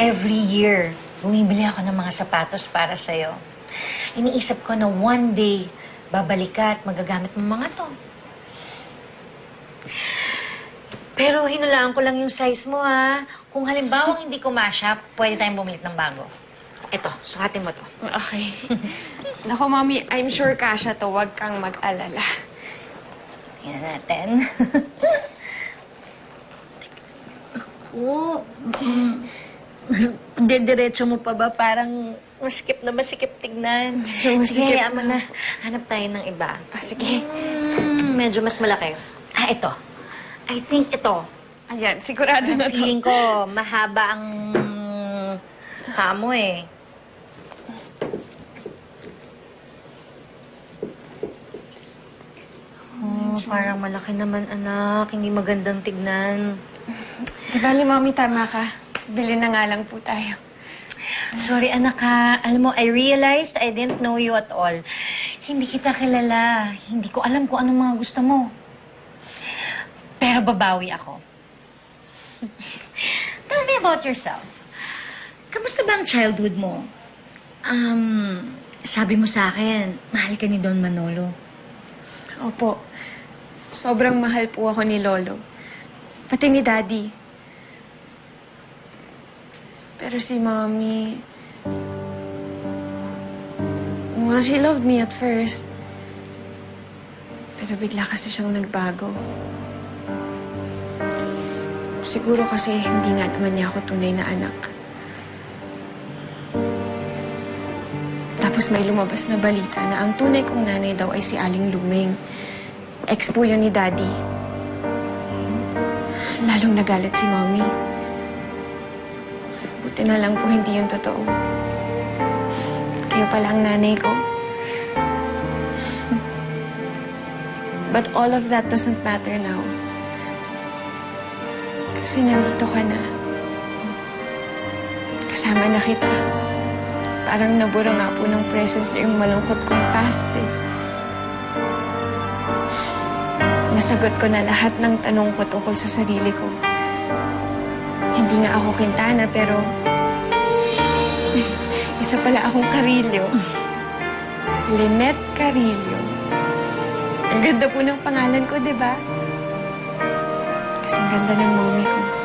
every year, bumibili ako ng mga sapatos para sa'yo. Iniisip ko na one day, babalik ka at magagamit mo mga to. Pero hinulaan ko lang yung size mo, ha? Kung halimbawa hindi ko masya, pwede tayong bumili ng bago. Ito, sukatin mo to. Okay. Nako, Mami, I'm sure kasha to. Huwag kang mag-alala. Tingnan natin. Ako, dediretso mo pa ba? Parang masikip na masikip tignan. Medyo masikip Sige, mo na. na. Hanap tayo ng iba. Ah, sige. Mm, medyo mas malaki. Ah, ito. I think ito. Ayan, sigurado na Ang to. feeling ko, mahaba ang hamo eh. Oh, parang malaki naman, anak. Hindi magandang tignan. Di bali, Mami, tama ka. Bili na nga lang po tayo. Sorry, anak ha. Alam mo, I realized I didn't know you at all. Hindi kita kilala. Hindi ko alam kung anong mga gusto mo. Pero babawi ako. Tell me about yourself. Kamusta ba ang childhood mo? Um, sabi mo sa akin, mahal ka ni Don Manolo. Opo. Sobrang mahal po ako ni Lolo. Pati ni Daddy. Pero si Mommy... Well, she loved me at first. Pero bigla kasi siyang nagbago. Siguro kasi hindi nga naman niya ako tunay na anak. Tapos may lumabas na balita na ang tunay kong nanay daw ay si Aling Luming. Ex po yun ni Daddy. Lalong nagalit si Mommy. Buti na lang po hindi yung totoo. Kayo pala ang nanay ko. But all of that doesn't matter now. Kasi nandito ka na. Kasama na kita. Parang nabura nga po ng presence yung malungkot kong past eh. Nasagot ko na lahat ng tanong ko tungkol sa sarili ko. Hindi nga ako Quintana, pero... Isa pala akong Carillo. Lynette Carillo. Ang ganda po ng pangalan ko, di ba? Kasing ganda ng mommy ko.